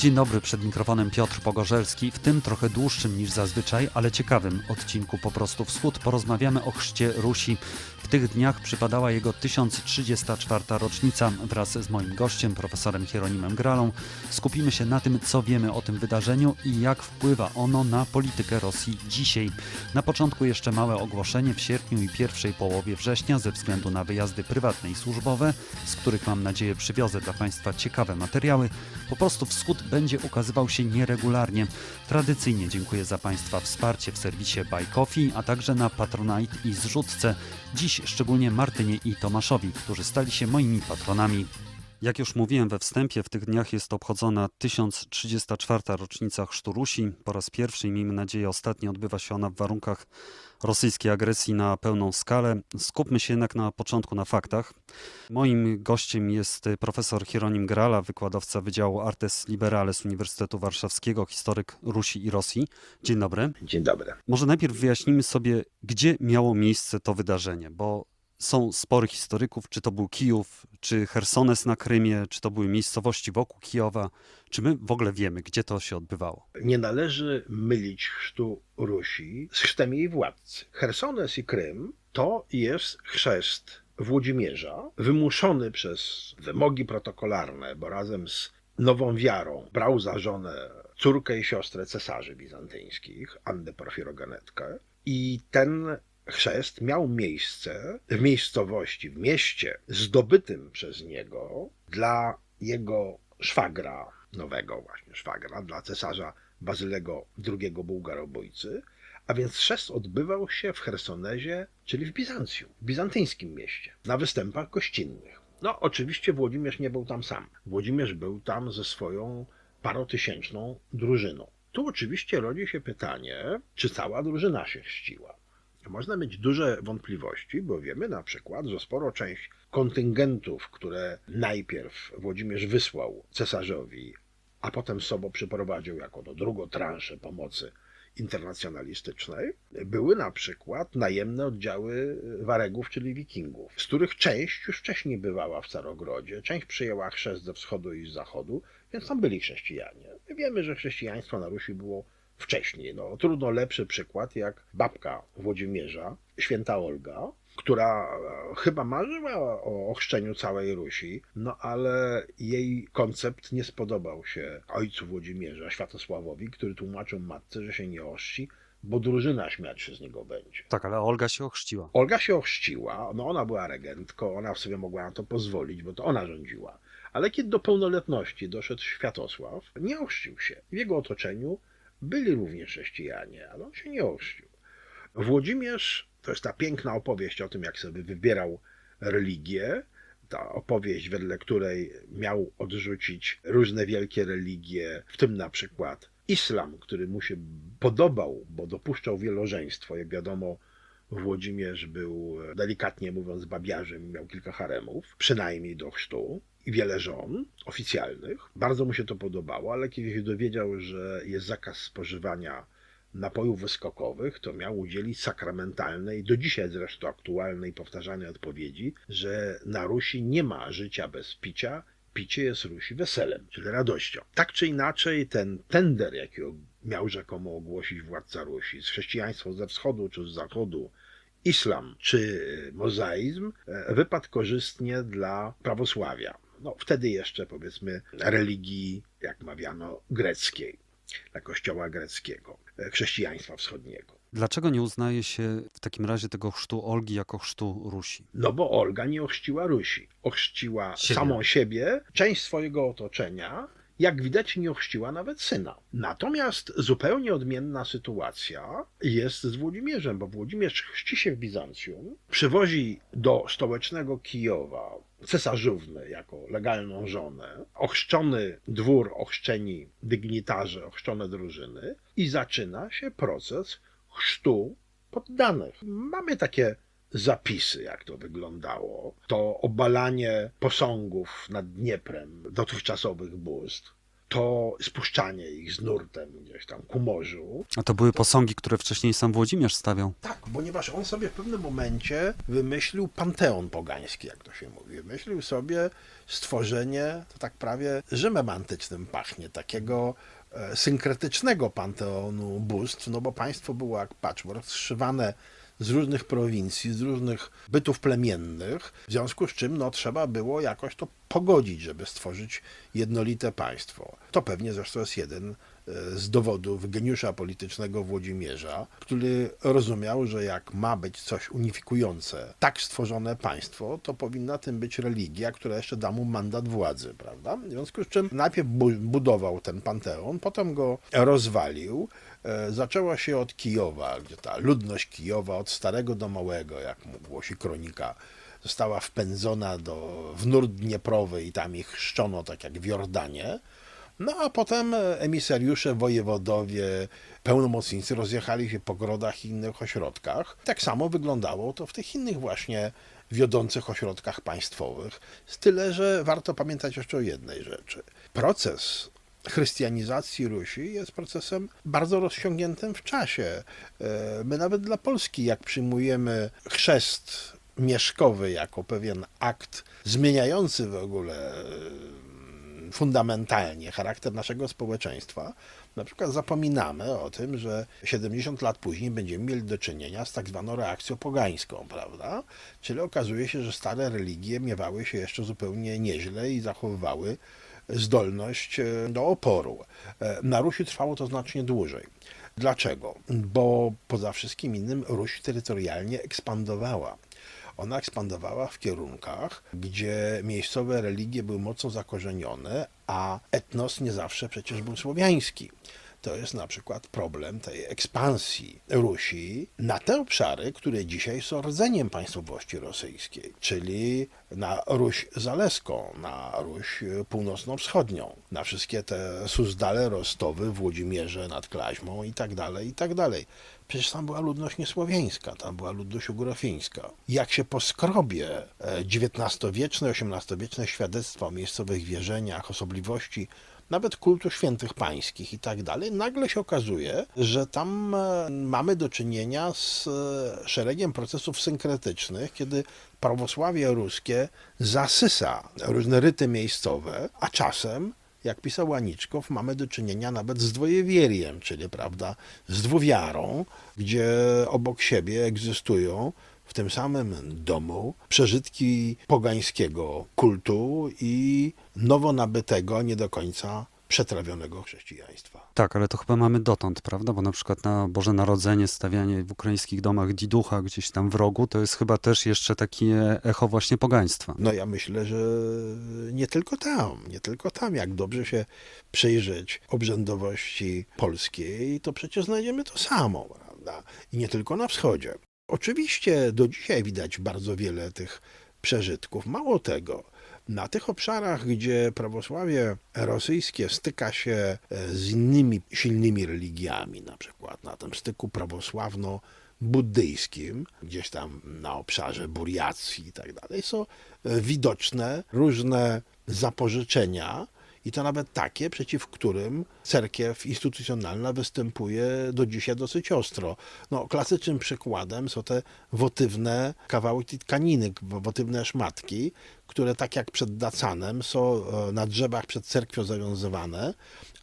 Dzień dobry, przed mikrofonem Piotr Pogorzelski. W tym trochę dłuższym niż zazwyczaj, ale ciekawym odcinku Po prostu Wschód porozmawiamy o chrzcie Rusi. W tych dniach przypadała jego 1034. rocznica. Wraz z moim gościem, profesorem Hieronimem Gralą, skupimy się na tym, co wiemy o tym wydarzeniu i jak wpływa ono na politykę Rosji dzisiaj. Na początku jeszcze małe ogłoszenie. W sierpniu i pierwszej połowie września, ze względu na wyjazdy prywatne i służbowe, z których mam nadzieję przywiozę dla Państwa ciekawe materiały, po prostu Wschód będzie ukazywał się nieregularnie. Tradycyjnie dziękuję za Państwa wsparcie w serwisie Buy Coffee, a także na Patronite i Zrzutce. Dziś szczególnie Martynie i Tomaszowi, którzy stali się moimi patronami. Jak już mówiłem we wstępie, w tych dniach jest obchodzona 1034. rocznica chrztu Rusi. Po raz pierwszy i miejmy nadzieję ostatni odbywa się ona w warunkach rosyjskiej agresji na pełną skalę. Skupmy się jednak na początku na faktach. Moim gościem jest profesor Hieronim Grala, wykładowca Wydziału Artes Liberales Uniwersytetu Warszawskiego, historyk Rusi i Rosji. Dzień dobry. Dzień dobry. Może najpierw wyjaśnijmy sobie, gdzie miało miejsce to wydarzenie, bo są spory historyków, czy to był Kijów, czy Hersones na Krymie, czy to były miejscowości wokół Kijowa. Czy my w ogóle wiemy, gdzie to się odbywało? Nie należy mylić chrztu Rusi z chrztem jej władcy. Hersones i Krym to jest chrzest Włodzimierza, wymuszony przez wymogi protokolarne, bo razem z nową wiarą brał za żonę córkę i siostrę cesarzy bizantyjskich, Annę Porfirogenetkę. I ten chrzest miał miejsce w miejscowości, w mieście zdobytym przez niego dla jego szwagra, nowego właśnie szwagra, dla cesarza Bazylego II Bułgarobójcy, a więc chrzest odbywał się w Hersonezie, czyli w Bizancjum, w bizantyjskim mieście, na występach gościnnych. No, oczywiście Włodzimierz nie był tam sam. Włodzimierz był tam ze swoją parotysięczną drużyną. Tu oczywiście rodzi się pytanie, czy cała drużyna się chrzciła. Można mieć duże wątpliwości, bo wiemy na przykład, że sporo część kontyngentów, które najpierw Włodzimierz wysłał cesarzowi, a potem sobą przyprowadził jako do drugą transzę pomocy internacjonalistycznej, były na przykład najemne oddziały Waregów, czyli Wikingów, z których część już wcześniej bywała w Carogrodzie, część przyjęła chrzest ze wschodu i z zachodu, więc tam byli chrześcijanie. Wiemy, że chrześcijaństwo na Rusi było wcześniej. No, trudno lepszy przykład jak babka Włodzimierza, święta Olga, która e, chyba marzyła o ochrzczeniu całej Rusi, no ale jej koncept nie spodobał się ojcu Włodzimierza, Światosławowi, który tłumaczył matce, że się nie ochrzci, bo drużyna śmiać się z niego będzie. Tak, ale Olga się ochrzciła. Olga się ochrzciła, no ona była regentką, ona sobie mogła na to pozwolić, bo to ona rządziła. Ale kiedy do pełnoletności doszedł Światosław, nie ochrzcił się. W jego otoczeniu byli również chrześcijanie, ale on się nie ochrzcił. Włodzimierz to jest ta piękna opowieść o tym, jak sobie wybierał religię. Ta opowieść, wedle której miał odrzucić różne wielkie religie, w tym na przykład islam, który mu się podobał, bo dopuszczał wielożeństwo. Jak wiadomo, Włodzimierz był, delikatnie mówiąc, babiarzem, miał kilka haremów, przynajmniej do chrztu i wiele żon oficjalnych. Bardzo mu się to podobało, ale kiedy się dowiedział, że jest zakaz spożywania napojów wyskokowych, to miał udzielić sakramentalnej, do dzisiaj zresztą aktualnej, powtarzanej odpowiedzi, że na Rusi nie ma życia bez picia, picie jest Rusi weselem, czyli radością. Tak czy inaczej, ten tender, jaki miał rzekomo ogłosić władca Rusi, z chrześcijaństwo ze wschodu czy z zachodu, islam czy mozaizm, wypadł korzystnie dla prawosławia. No, wtedy jeszcze, powiedzmy, religii, jak mawiano, greckiej, dla kościoła greckiego, chrześcijaństwa wschodniego. Dlaczego nie uznaje się w takim razie tego chrztu Olgi jako chrztu Rusi? No bo Olga nie ochrzciła Rusi. Ochrzciła Siebie. samą siebie, część swojego otoczenia, jak widać nie ochrzciła nawet syna. Natomiast zupełnie odmienna sytuacja jest z Włodzimierzem, bo Włodzimierz chrzci się w Bizancjum, przywozi do stołecznego Kijowa cesarzówny jako legalną żonę, ochrzczony dwór, ochrzczeni dygnitarze, ochrzczone drużyny i zaczyna się proces chrztu poddanych. Mamy takie zapisy, jak to wyglądało. To obalanie posągów nad Dnieprem dotychczasowych bóstw. To spuszczanie ich z nurtem gdzieś tam ku morzu. A to były posągi, które wcześniej sam Włodzimierz stawiał. Tak, ponieważ on sobie w pewnym momencie wymyślił panteon pogański, jak to się mówi. Wymyślił sobie stworzenie, to tak prawie Rzymem antycznym pachnie, takiego e, synkretycznego panteonu bóstw, no bo państwo było jak patchwork, zszywane z różnych prowincji, z różnych bytów plemiennych, w związku z czym no, trzeba było jakoś to pogodzić, żeby stworzyć jednolite państwo. To pewnie zresztą jest jeden z dowodów geniusza politycznego Włodzimierza, który rozumiał, że jak ma być coś unifikujące, tak stworzone państwo, to powinna tym być religia, która jeszcze da mu mandat władzy, prawda? W związku z czym najpierw bu- budował ten panteon, potem go rozwalił, E, Zaczęła się od Kijowa, gdzie ta ludność Kijowa od starego do małego, jak mu głosi kronika, została wpędzona do, w nurt Dnieprowy i tam ich chrzczono tak jak w Jordanie. No a potem emisariusze, wojewodowie, pełnomocnicy rozjechali się po grodach i innych ośrodkach. Tak samo wyglądało to w tych innych właśnie wiodących ośrodkach państwowych. Tyle, że warto pamiętać jeszcze o jednej rzeczy. Proces chrystianizacji Rusi jest procesem bardzo rozciągniętym w czasie. E, My nawet dla Polski, jak przyjmujemy chrzest mieszkowy jako pewien akt zmieniający w ogóle fundamentalnie charakter naszego społeczeństwa, na przykład zapominamy o tym, że 70 lat później będziemy mieli do czynienia z tak zwaną reakcją pogańską, prawda? Czyli okazuje się, że stare religie miewały się jeszcze zupełnie nieźle i zachowywały zdolność e, do oporu. E, Na Rusi trwało to znacznie dłużej. Dlaczego? Bo poza wszystkim innym Ruś terytorialnie ekspandowała. Ona ekspandowała w kierunkach, gdzie miejscowe religie były mocno zakorzenione, a etnos nie zawsze przecież był słowiański. To jest na przykład problem tej ekspansji Rusi na te obszary, które dzisiaj są rdzeniem państwowości rosyjskiej, czyli na Ruś Zaleską, na Ruś Północno-Wschodnią, na wszystkie te Suzdale, Rostowy, Włodzimierze nad Klaźmą i tak dalej, i tak dalej. Przecież tam była ludność niesłowiańska, tam była ludność ugrofińska. Jak się poskrobie e, XIX-wieczne, XVIII-wieczne świadectwa o miejscowych wierzeniach, osobliwości nawet kultu świętych pańskich i tak dalej, nagle się okazuje, że tam e, mamy do czynienia z e, szeregiem procesów synkretycznych, kiedy prawosławie ruskie zasysa różne ryty miejscowe, a czasem jak pisał Aniczkow, mamy do czynienia nawet z dwojewieriem, czyli prawda, z dwuwiarą, gdzie obok siebie egzystują w tym samym domu przeżytki pogańskiego kultu i nowo nabytego, nie do końca przetrawionego chrześcijaństwa. Tak, ale to chyba mamy dotąd, prawda? Bo na przykład na Boże Narodzenie stawianie w ukraińskich domach diducha gdzieś tam w rogu, to jest chyba też jeszcze takie echo właśnie pogaństwa. No ja myślę, że nie tylko tam, nie tylko tam. Jak dobrze się przyjrzeć obrzędowości polskiej, to przecież znajdziemy to samo, prawda? I nie tylko na wschodzie. Oczywiście do dzisiaj widać bardzo wiele tych przeżytków. Mało tego, na tych obszarach, gdzie prawosławie rosyjskie styka się e, z innymi silnymi religiami, na przykład na tym styku prawosławno-buddyjskim, gdzieś tam na obszarze Buriacji i tak dalej, są widoczne różne zapożyczenia, i to nawet takie, przeciw którym cerkiew instytucjonalna występuje do dzisiaj dosyć ostro. No, klasycznym przykładem są te wotywne kawałki tkaniny, wotywne szmatki, które tak jak przed Dacanem są e, na drzewach przed cerkwią zawiązywane,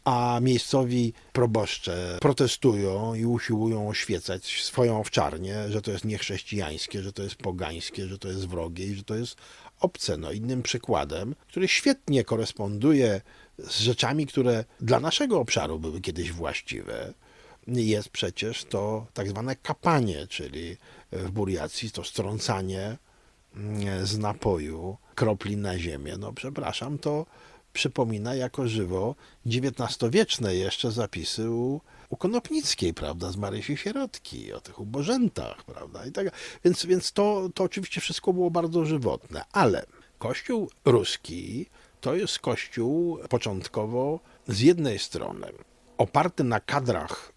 a miejscowi proboszcze protestują i usiłują oświecać swoją owczarnię, że to jest niechrześcijańskie, że to jest pogańskie, że to jest wrogie i że to jest obce. No, innym przykładem, który świetnie koresponduje z rzeczami, które dla naszego obszaru były kiedyś właściwe, jest przecież to tak zwane kapanie, czyli w Buriacji to strącanie mm, z napoju kropli na ziemię. No przepraszam, to przypomina jako żywo XIX-wieczne jeszcze zapisy u, u Konopnickiej, prawda, z Marysi Sierotki, o tych ubożętach, prawda, i tak. Więc, więc to, to oczywiście wszystko było bardzo żywotne, ale Kościół ruski to jest kościół początkowo z jednej strony oparty na kadrach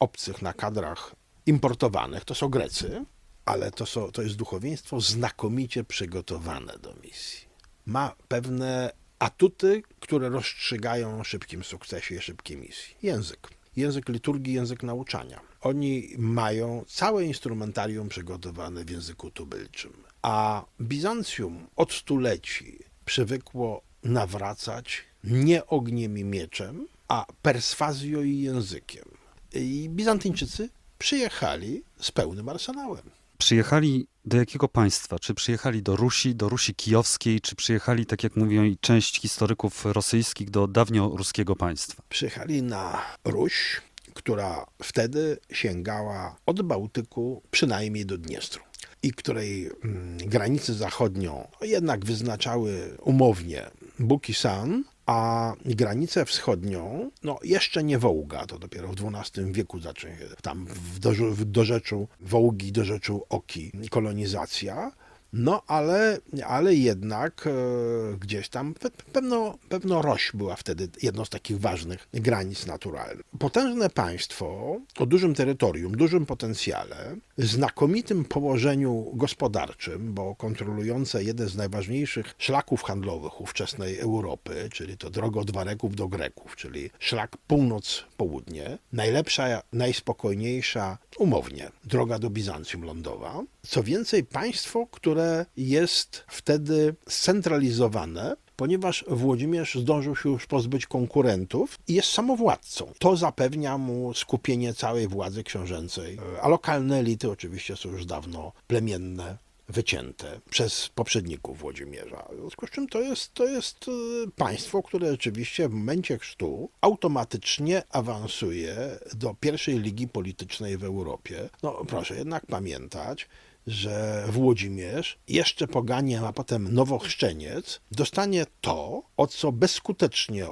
obcych, na kadrach importowanych, to są Grecy, ale to, są, to jest duchowieństwo znakomicie przygotowane do misji. Ma pewne atuty, które rozstrzygają o szybkim sukcesie i szybkiej misji. Język. Język liturgii, język nauczania. Oni mają całe instrumentarium przygotowane w języku tubylczym. A Bizancjum od stuleci przywykło nawracać nie ogniem i mieczem, a perswazją i językiem. I Bizantyńczycy przyjechali z pełnym arsenałem. Przyjechali do jakiego państwa? Czy przyjechali do Rusi, do Rusi kijowskiej, czy przyjechali, tak jak mówią i część historyków rosyjskich, do dawnioruskiego państwa? Przyjechali na Ruś, która wtedy sięgała od Bałtyku przynajmniej do Dniestru i której mm, granicę zachodnią jednak wyznaczały umownie Bóg i San, a granicę wschodnią, no jeszcze nie Wołga, to dopiero w XII wieku się tam w, dorze, w dorzeczu Wołgi, dorzeczu Oki kolonizacja, no ale, ale jednak e, gdzieś tam pe, pewno, pewno Roś była wtedy jedną z takich ważnych granic naturalnych. Potężne państwo o dużym terytorium, dużym potencjale, znakomitym położeniu gospodarczym, bo kontrolujące jeden z najważniejszych szlaków handlowych ówczesnej Europy, czyli to droga od Wareków do Greków, czyli szlak północ-południe, najlepsza, najspokojniejsza, umownie, droga do Bizancjum lądowa. Co więcej, państwo, które jest wtedy scentralizowane, ponieważ Włodzimierz zdążył się już pozbyć konkurentów i jest samowładcą. To zapewnia mu skupienie całej władzy książęcej, a lokalne elity oczywiście są już dawno plemienne, wycięte przez poprzedników Włodzimierza. W związku z czym to jest, to jest y, państwo, które rzeczywiście w momencie chrztu automatycznie awansuje do pierwszej ligi politycznej w Europie. No proszę jednak pamiętać, że Włodzimierz, jeszcze poganiem, a potem nowochrzczeniec, dostanie to, o co bezskutecznie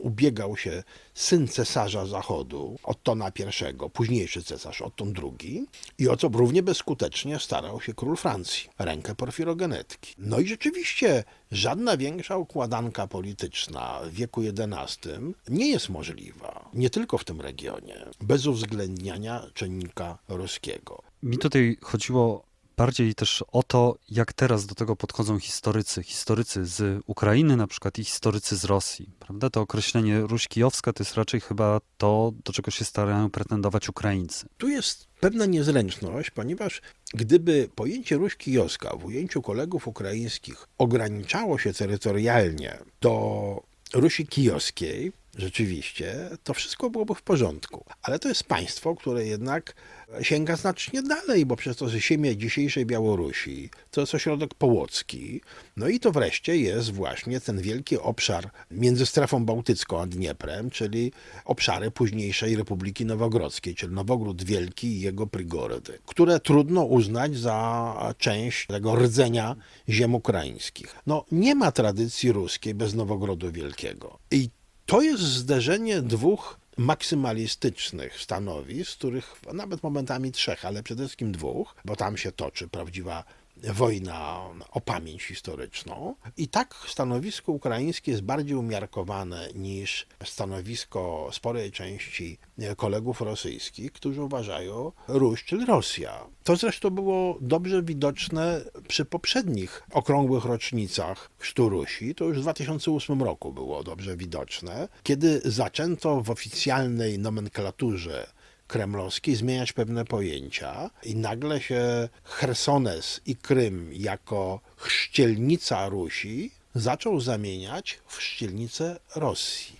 ubiegał się syn cesarza Zachodu, Ottona I, późniejszy cesarz Otton II, i o co równie bezskutecznie starał się król Francji, rękę porfirogenetki. No i rzeczywiście żadna większa układanka polityczna w wieku XI nie jest możliwa, nie tylko w tym regionie, bez uwzględniania czynnika ruskiego. Mi tutaj chodziło bardziej też o to, jak teraz do tego podchodzą historycy. Historycy z Ukrainy na przykład i historycy z Rosji. Prawda? To określenie Ruś Kijowska to jest raczej chyba to, do czego się starają pretendować Ukraińcy. Tu jest pewna niezręczność, ponieważ gdyby pojęcie Ruś Kijowska w ujęciu kolegów ukraińskich ograniczało się terytorialnie do Rusi Kijowskiej, rzeczywiście, to wszystko byłoby w porządku. Ale to jest państwo, które jednak sięga znacznie dalej, bo przez to jest ziemia dzisiejszej Białorusi, to jest ośrodek połocki, no i to wreszcie jest właśnie ten wielki obszar między strefą bałtycką a Dnieprem, czyli obszary późniejszej Republiki Nowogrodzkiej, czyli Nowogród Wielki i jego Prigorody, które trudno uznać za część tego rdzenia ziem ukraińskich. No nie ma tradycji ruskiej bez Nowogrodu Wielkiego. I to jest zderzenie dwóch maksymalistycznych stanowisk, których nawet momentami trzech, ale przede wszystkim dwóch, bo tam się toczy prawdziwa wojna o pamięć historyczną. I tak stanowisko ukraińskie jest bardziej umiarkowane niż stanowisko sporej części kolegów rosyjskich, którzy uważają Ruś, czyli Rosja. To zresztą było dobrze widoczne przy poprzednich okrągłych rocznicach chrztu Rusi. To już w 2008 roku było dobrze widoczne, kiedy zaczęto w oficjalnej nomenklaturze kremlowskiej zmieniać pewne pojęcia i nagle się Chersones i Krym jako chrzcielnica Rusi zaczął zamieniać w chrzcielnicę Rosji.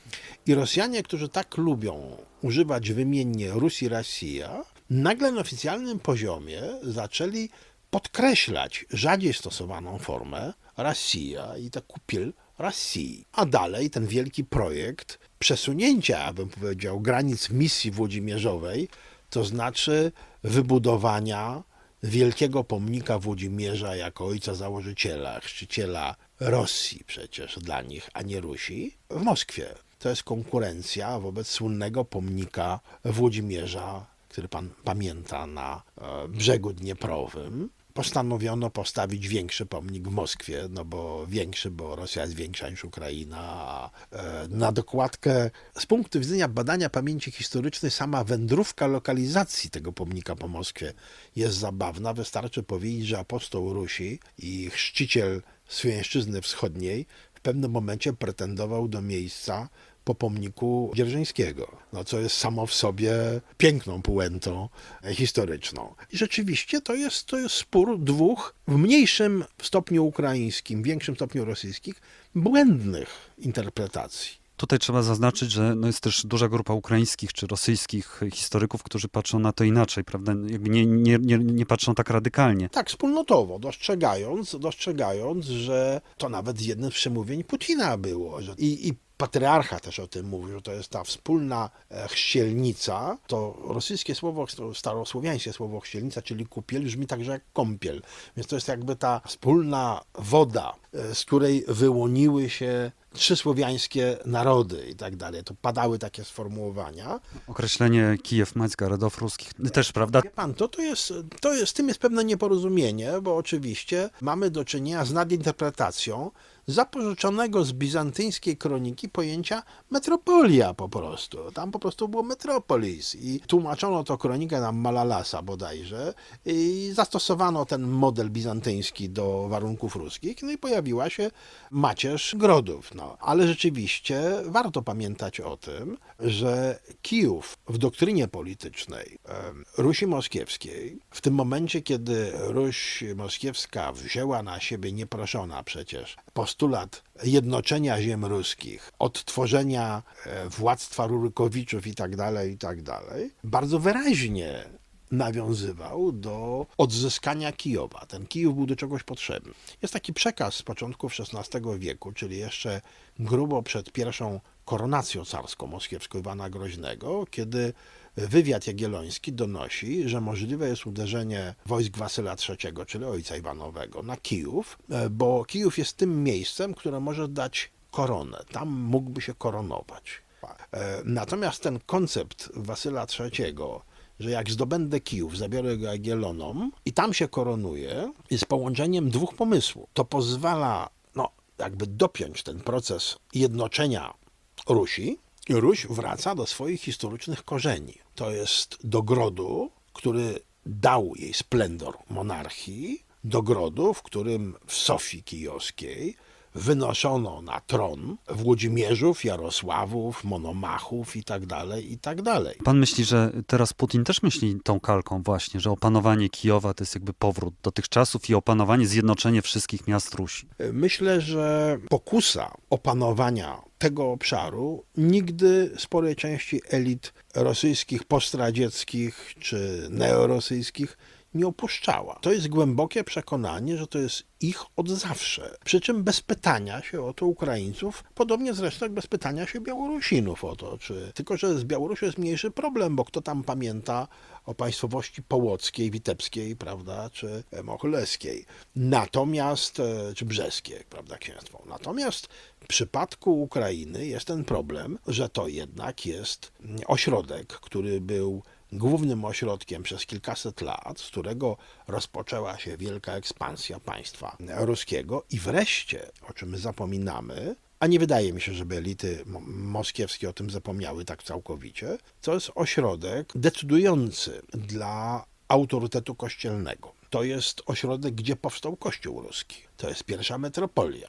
I Rosjanie, którzy tak lubią używać wymiennie Rus i Rosja, nagle na oficjalnym poziomie zaczęli podkreślać rzadziej stosowaną formę Rosja i to kupiel Rosji. A dalej ten wielki projekt przesunięcia, bym powiedział, granic misji włodzimierzowej, to znaczy wybudowania wielkiego pomnika Włodzimierza jako ojca założyciela, chrzciciela Rosji przecież dla nich, a nie Rusi, w Moskwie. To jest konkurencja wobec słynnego pomnika Włodzimierza, który pan pamięta na e, brzegu Dnieprowym postanowiono postawić większy pomnik w Moskwie, no bo większy, bo Rosja jest większa niż Ukraina. E, na dokładkę, z punktu widzenia badania pamięci historycznej, sama wędrówka lokalizacji tego pomnika po Moskwie jest zabawna. Wystarczy powiedzieć, że apostoł Rusi i chrzciciel Swięszczyzny Wschodniej w pewnym momencie pretendował do miejsca po pomniku Dzierżyńskiego, no, co jest samo w sobie piękną puentą historyczną. I rzeczywiście to jest, to jest spór dwóch w mniejszym stopniu ukraińskim, w większym stopniu rosyjskich, błędnych interpretacji. Tutaj trzeba zaznaczyć, że no jest też duża grupa ukraińskich czy rosyjskich historyków, którzy patrzą na to inaczej, prawda? Jakby nie, nie, nie, nie patrzą tak radykalnie. Tak, wspólnotowo, dostrzegając, dostrzegając, że to nawet z jednym z przemówień Putina było. Że i, I patriarcha też o tym mówił, że to jest ta wspólna e, chrzcielnica. To rosyjskie słowo, starosłowiańskie słowo chrzcielnica, czyli kupiel, brzmi także jak kąpiel. Więc to jest jakby ta wspólna woda, z której wyłoniły się trzy słowiańskie narody i tak dalej. To padały takie sformułowania. Określenie Kijew, Maćka, ruskich też, prawda? Wie pan, to, to, jest, to jest, z tym jest pewne nieporozumienie, bo oczywiście mamy do czynienia z nadinterpretacją zapożyczonego z bizantyjskiej kroniki pojęcia metropolia po prostu. Tam po prostu było metropolis i tłumaczono to kronikę na Malalasa bodajże i zastosowano ten model bizantyjski do warunków ruskich, no i pojawiła się macierz grodów. No. Ale rzeczywiście warto pamiętać o tym, że Kijów w doktrynie politycznej Rusi Moskiewskiej, w tym momencie, kiedy Ruś Moskiewska wzięła na siebie nieproszona przecież postulat jednoczenia ziem ruskich, odtworzenia e, władztwa Rurykowiczów i tak dalej, i tak dalej, bardzo wyraźnie nawiązywał do odzyskania Kijowa. Ten Kijów był do czegoś potrzebny. Jest taki przekaz z początków XVI wieku, czyli jeszcze grubo przed pierwszą koronacją carską moskiewską Iwana Groźnego, kiedy wywiad jagielloński donosi, że możliwe jest uderzenie wojsk Wasyla III, czyli ojca Iwanowego, na Kijów, e, bo Kijów jest tym miejscem, które może dać koronę. Tam mógłby się koronować. E, Natomiast ten koncept Wasyla III, że jak zdobędę Kijów, zabiorę go Jagiellonom i tam się koronuje, jest połączeniem dwóch pomysłów. To pozwala, no, jakby dopiąć ten proces jednoczenia Rusi i Ruś wraca do swoich historycznych korzeni. To jest do grodu, który dał jej splendor monarchii, do grodu, w którym w Sofii Kijowskiej wynoszono na tron Włodzimierzów, Jarosławów, Monomachów i tak dalej, i tak dalej. Pan myśli, że teraz Putin też myśli tą kalką właśnie, że opanowanie Kijowa to jest jakby powrót do tych czasów i opanowanie, zjednoczenie wszystkich miast Rusi. Myślę, że pokusa opanowania tego obszaru nigdy sporej części elit rosyjskich, postradzieckich czy neorosyjskich nie opuszczała. To jest głębokie przekonanie, że to jest ich od zawsze. Przy czym bez pytania się o to Ukraińców, podobnie zresztą jak bez pytania się Białorusinów o to, czy tylko, że z Białorusią jest mniejszy problem, bo kto tam pamięta o państwowości połockiej, witebskiej, prawda, czy mohyleskiej. Natomiast, e, czy brzeskiej, prawda, księstwo. Natomiast w przypadku Ukrainy jest ten problem, że to jednak jest ośrodek, który był głównym ośrodkiem przez kilkaset lat, z którego rozpoczęła się wielka ekspansja państwa ruskiego i wreszcie, o czym my zapominamy, a nie wydaje mi się, żeby elity mo- moskiewskie o tym zapomniały tak całkowicie, to jest ośrodek decydujący dla autorytetu kościelnego. To jest ośrodek, gdzie powstał Kościół Ruski. To jest pierwsza metropolia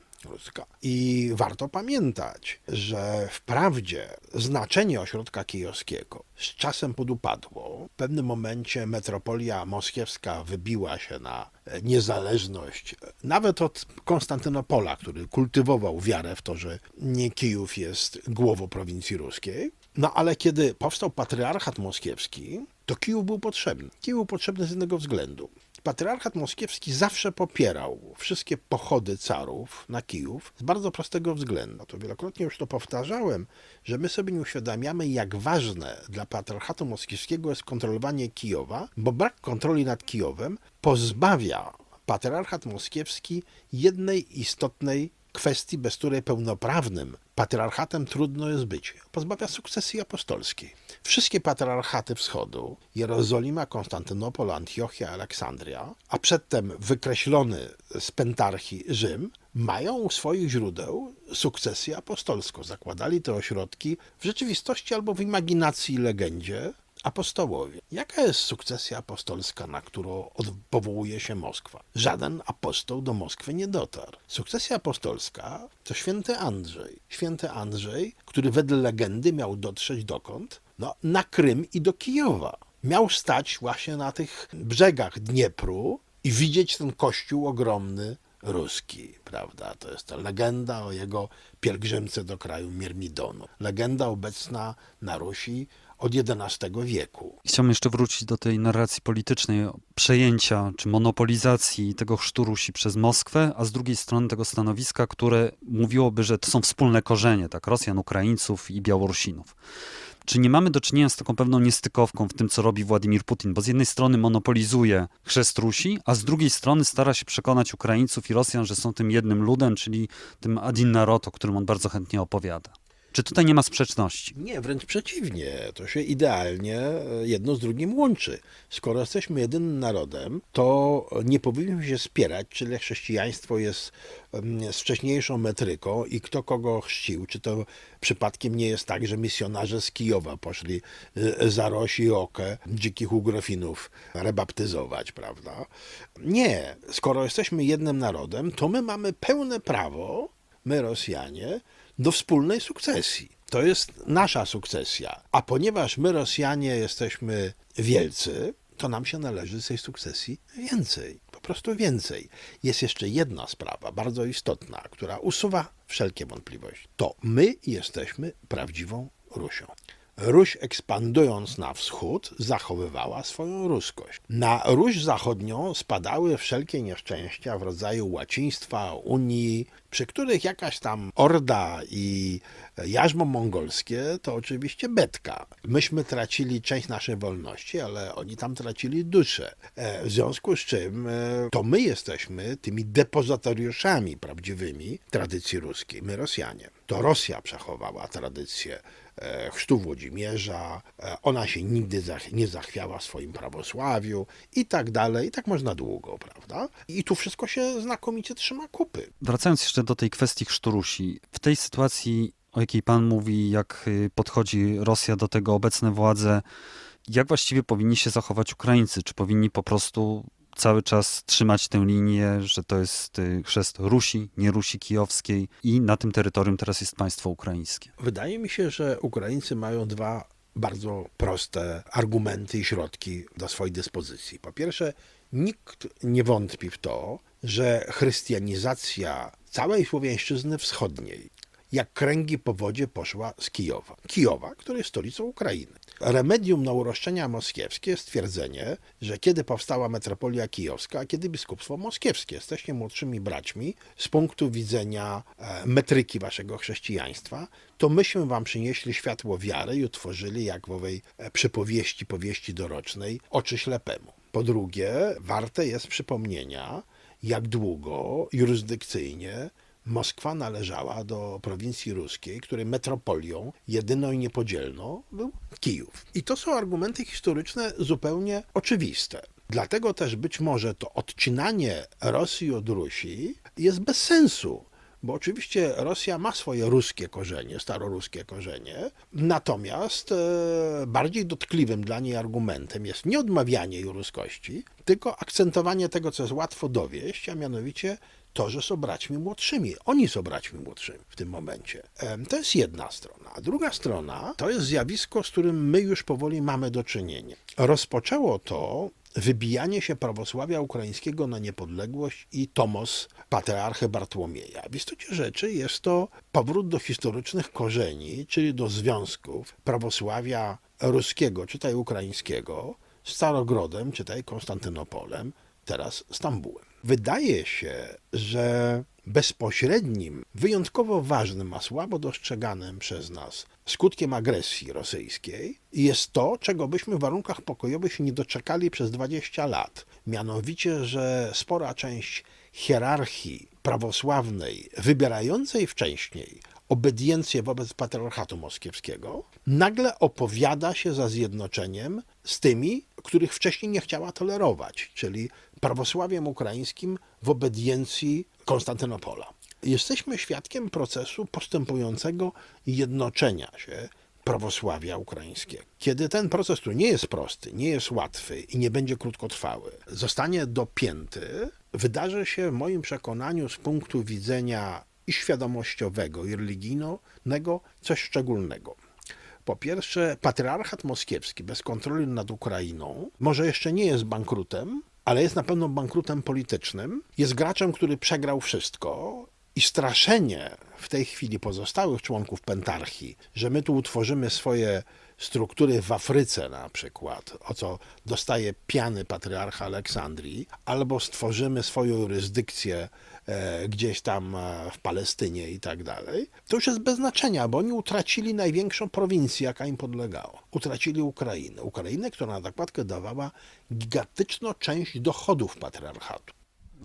I warto pamiętać, że wprawdzie znaczenie ośrodka kijowskiego z czasem podupadło. W pewnym momencie metropolia moskiewska wybiła się na niezależność nawet od Konstantynopola, który kultywował wiarę w to, że nie Kijów jest głową prowincji ruskiej. No ale kiedy powstał patriarchat moskiewski, to Kijów był potrzebny. Kijów był potrzebny z jednego względu. Patriarchat moskiewski zawsze popierał wszystkie pochody carów na Kijów z bardzo prostego względu. To wielokrotnie już to powtarzałem, że my sobie nie uświadamiamy, jak ważne dla patriarchatu moskiewskiego jest kontrolowanie Kijowa, bo brak kontroli nad Kijowem pozbawia patriarchat moskiewski jednej istotnej kwestii, bez której pełnoprawnym patriarchatem trudno jest być. Pozbawia sukcesji apostolskiej. Wszystkie patriarchaty wschodu, Jerozolima, Konstantynopol, Antiochia, Aleksandria, a przedtem wykreślony z pentarchii Rzym, mają u swoich źródeł sukcesję apostolską. Zakładali te ośrodki w rzeczywistości albo w imaginacji i legendzie apostołowie. Jaka jest sukcesja apostolska, na którą powołuje się Moskwa? Żaden apostoł do Moskwy nie dotarł. Sukcesja apostolska to święty Andrzej. Święty Andrzej, który wedle legendy miał dotrzeć dokąd? No, na Krym i do Kijowa. Miał stać właśnie na tych brzegach Dniepru i widzieć ten kościół ogromny ruski, prawda? To jest ta legenda o jego pielgrzymce do kraju Mirmidonu. Legenda obecna na Rusi od XI wieku. Chciałbym jeszcze wrócić do tej narracji politycznej przejęcia czy monopolizacji tego chrztu Rusi przez Moskwę, a z drugiej strony tego stanowiska, które mówiłoby, że to są wspólne korzenie, tak, Rosjan, Ukraińców i Białorusinów. Czy nie mamy do czynienia z taką pewną niestykowką w tym, co robi Władimir Putin? Bo z jednej strony monopolizuje chrzest Rusi, a z drugiej strony stara się przekonać Ukraińców i Rosjan, że są tym jednym ludem, czyli tym Adin Narod, o którym on bardzo chętnie opowiada. Czy tutaj nie ma sprzeczności? Nie, wręcz przeciwnie. To się idealnie e, jedno z drugim łączy. Skoro jesteśmy jedynym narodem, to nie powinniśmy się spierać, czy chrześcijaństwo jest z wcześniejszą metryką i kto kogo chrzcił. Czy to przypadkiem nie jest tak, że misjonarze z Kijowa poszli e, za Rosi Okę dzikich ugrofinów rebaptyzować, prawda? Nie. Skoro jesteśmy jednym narodem, to my mamy pełne prawo, my Rosjanie, do wspólnej sukcesji. To jest nasza sukcesja. A ponieważ my, Rosjanie, jesteśmy wielcy, to nam się należy z tej sukcesji więcej. Po prostu więcej. Jest jeszcze jedna sprawa, bardzo istotna, która usuwa wszelkie wątpliwości. To my jesteśmy prawdziwą Rusią. Ruś ekspandując na wschód zachowywała swoją ruskość. Na Ruś zachodnią spadały wszelkie nieszczęścia w rodzaju łaciństwa, unii, przy których jakaś tam orda i jarzmo mongolskie to oczywiście betka. Myśmy tracili część naszej wolności, ale oni tam tracili duszę. E, W związku z czym e, to my jesteśmy tymi depozytariuszami prawdziwymi tradycji ruskiej, my Rosjanie. To Rosja przechowała tradycję chrztu Włodzimierza, e, ona się nigdy nie zachwiała w swoim prawosławiu i tak dalej, i tak można długo, prawda? I tu wszystko się znakomicie trzyma kupy. Wracając jeszcze do tej kwestii chrztu Rusi. W tej sytuacji, o jakiej pan mówi, jak y, podchodzi Rosja do tego obecne władze, jak właściwie powinni się zachować Ukraińcy? Czy powinni po prostu cały czas trzymać tę linię, że to jest y, chrzest Rusi, nie Rusi kijowskiej i na tym terytorium teraz jest państwo ukraińskie? Wydaje mi się, że Ukraińcy mają dwa bardzo proste argumenty i środki do swojej dyspozycji. Po pierwsze, nikt nie wątpi w to, że chrystianizacja całej Słowiańszczyzny wschodniej, jak kręgi po wodzie, poszła z Kijowa. Kijowa, który jest stolicą Ukrainy. Remedium na uroszczenia moskiewskie jest stwierdzenie, że kiedy powstała metropolia kijowska, a kiedy biskupstwo moskiewskie. Jesteście młodszymi braćmi z punktu widzenia e, metryki waszego chrześcijaństwa, to myśmy wam przynieśli światło wiary i utworzyli, jak w owej e, przypowieści, powieści dorocznej, oczy ślepemu. Po drugie, warte jest przypomnienia, jak długo jurysdykcyjnie Moskwa należała do prowincji ruskiej, której metropolią, jedyną i niepodzielną, był Kijów. I to są argumenty historyczne zupełnie oczywiste. Dlatego też być może to odcinanie Rosji od Rusi jest bez sensu. Bo oczywiście Rosja ma swoje ruskie korzenie, staroruskie korzenie, natomiast e, bardziej dotkliwym dla niej argumentem jest nie odmawianie jej ruskości, tylko akcentowanie tego, co jest łatwo dowieść, a mianowicie to, że są braćmi młodszymi. Oni są braćmi młodszymi w tym momencie. To jest jedna strona. A druga strona to jest zjawisko, z którym my już powoli mamy do czynienia. Rozpoczęło to wybijanie się prawosławia ukraińskiego na niepodległość i tomos patriarchy Bartłomieja. W istocie rzeczy jest to powrót do historycznych korzeni, czyli do związków prawosławia ruskiego, czytaj ukraińskiego, z Starogrodem, czytaj Konstantynopolem, teraz Stambułem. Wydaje się, że bezpośrednim, wyjątkowo ważnym, a słabo dostrzeganym przez nas skutkiem agresji rosyjskiej jest to, czego byśmy w warunkach pokojowych nie doczekali przez 20 lat. Mianowicie, że spora część hierarchii prawosławnej, wybierającej wcześniej obediencję wobec patriarchatu moskiewskiego, nagle opowiada się za zjednoczeniem z tymi, których wcześniej nie chciała tolerować, czyli prawosławiem ukraińskim w obediencji Konstantynopola. Jesteśmy świadkiem procesu postępującego jednoczenia się prawosławia ukraińskiego. Kiedy ten proces, który nie jest prosty, nie jest łatwy i nie będzie krótkotrwały, zostanie dopięty, wydarzy się w moim przekonaniu z punktu widzenia i świadomościowego, i religijnego coś szczególnego. Po pierwsze, patriarchat moskiewski bez kontroli nad Ukrainą może jeszcze nie jest bankrutem, ale jest na pewno bankrutem politycznym. Jest graczem, który przegrał wszystko i straszenie w tej chwili pozostałych członków pentarchii, że my tu utworzymy swoje struktury w Afryce na przykład, o co dostaje piany patriarcha Aleksandrii, albo stworzymy swoją jurysdykcję gdzieś tam e, w Palestynie i tak dalej, to już jest bez znaczenia, bo oni utracili największą prowincję, jaka im podlegała. Utracili Ukrainę. Ukrainę, która na nakładkę dawała gigantyczną część dochodów patriarchatu.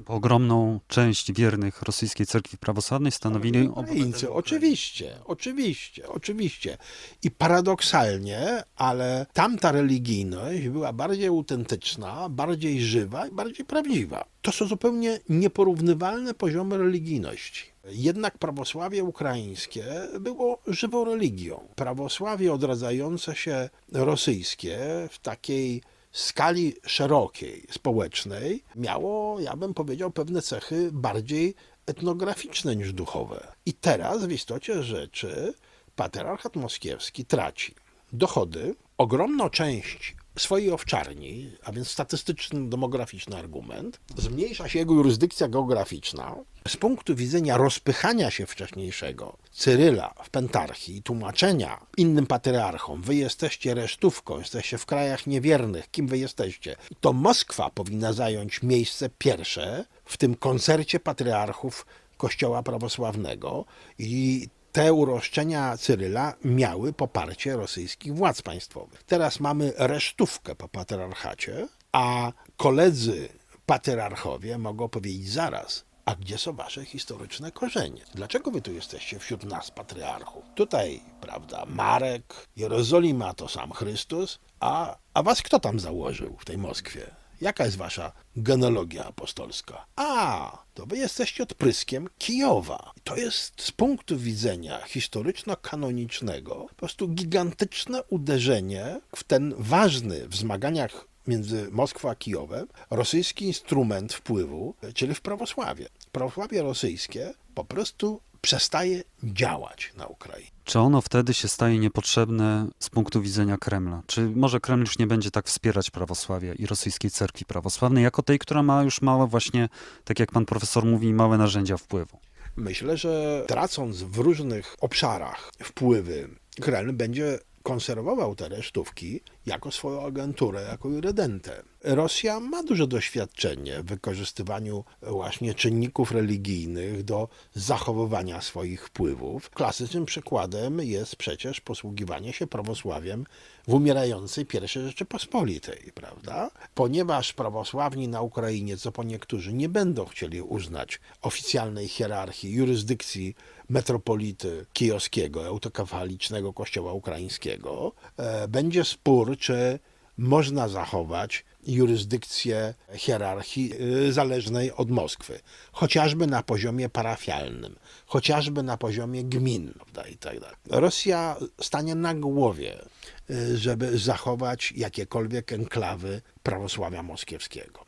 Ogromną część wiernych rosyjskiej cerkwi prawosławnej stanowili Ukraińcy, oczywiście, oczywiście, oczywiście. I paradoksalnie, ale tamta religijność była bardziej autentyczna, bardziej żywa i bardziej prawdziwa. To są zupełnie nieporównywalne poziomy religijności. Jednak prawosławie ukraińskie było żywą religią. Prawosławie odradzające się rosyjskie w takiej skali szerokiej, społecznej, miało, ja bym powiedział, pewne cechy bardziej etnograficzne niż duchowe. I teraz w istocie rzeczy patriarchat moskiewski traci dochody, ogromną część swojej owczarni, a więc statystyczny, demograficzny argument, zmniejsza się jego jurysdykcja geograficzna. Z punktu widzenia rozpychania się wcześniejszego Cyryla w pentarchii tłumaczenia innym patriarchom, wy jesteście resztówką, jesteście w krajach niewiernych, kim wy jesteście, to Moskwa powinna zająć miejsce pierwsze w tym koncercie patriarchów Kościoła prawosławnego i te uroszczenia Cyryla miały poparcie rosyjskich władz państwowych. Teraz mamy resztówkę po patriarchacie, a koledzy patriarchowie mogą powiedzieć zaraz, a gdzie są wasze historyczne korzenie? Dlaczego wy tu jesteście wśród nas, patriarchów? Tutaj, prawda, Marek, Jerozolima to sam Chrystus, a, a was kto tam założył w tej Moskwie? Jaka jest wasza genealogia apostolska? A, to wy jesteście odpryskiem Kijowa. To jest z punktu widzenia historyczno-kanonicznego po prostu gigantyczne uderzenie w ten ważny w zmaganiach między Moskwą a Kijowem rosyjski instrument wpływu, czyli w prawosławie. Prawosławie rosyjskie po prostu przestaje działać na Ukrainie. Czy ono wtedy się staje niepotrzebne z punktu widzenia Kremla? Czy może Kreml już nie będzie tak wspierać prawosławia i rosyjskiej cerkwi prawosławnej, jako tej, która ma już małe właśnie, tak jak pan profesor mówi, małe narzędzia wpływu? Myślę, że tracąc w różnych obszarach wpływy, Kreml będzie konserwował te resztówki jako swoją agenturę, jako irredentę. Rosja ma duże doświadczenie w wykorzystywaniu właśnie czynników religijnych do zachowywania swoich wpływów. Klasycznym przykładem jest przecież posługiwanie się prawosławiem w umierającej I Rzeczypospolitej, prawda? Ponieważ prawosławni na Ukrainie, co po niektórzy, nie będą chcieli uznać oficjalnej hierarchii, jurysdykcji metropolity kijowskiego, autokefalicznego kościoła ukraińskiego, e, będzie spór, czy można zachować jurysdykcję hierarchii y, zależnej od Moskwy, chociażby na poziomie parafialnym, chociażby na poziomie gmin prawda, i tak dalej. Rosja stanie na głowie, y, żeby zachować jakiekolwiek enklawy prawosławia moskiewskiego.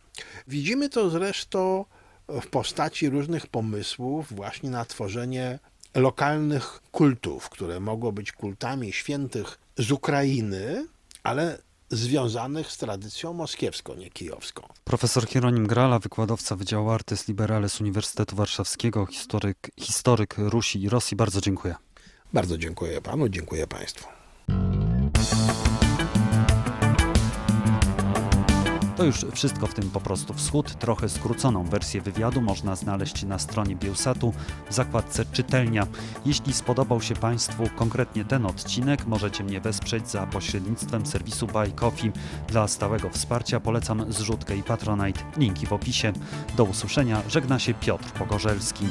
Widzimy to zresztą w postaci różnych pomysłów właśnie na tworzenie lokalnych kultów, które mogą być kultami świętych z Ukrainy, ale związanych z tradycją moskiewską, nie kijowską. Profesor Hieronim Grala, wykładowca Wydziału Artes Liberales Uniwersytetu Warszawskiego, historyk, historyk Rusi i Rosji. Bardzo dziękuję. Bardzo dziękuję panu, dziękuję państwu. To już wszystko w tym po prostu wschód. Trochę skróconą wersję wywiadu można znaleźć na stronie Bielsatu w zakładce czytelnia. Jeśli spodobał się Państwu konkretnie ten odcinek, możecie mnie wesprzeć za pośrednictwem serwisu Buy Coffee. Dla stałego wsparcia polecam zrzutkę i Patronite. Linki w opisie. Do usłyszenia. Żegna się Piotr Pogorzelski.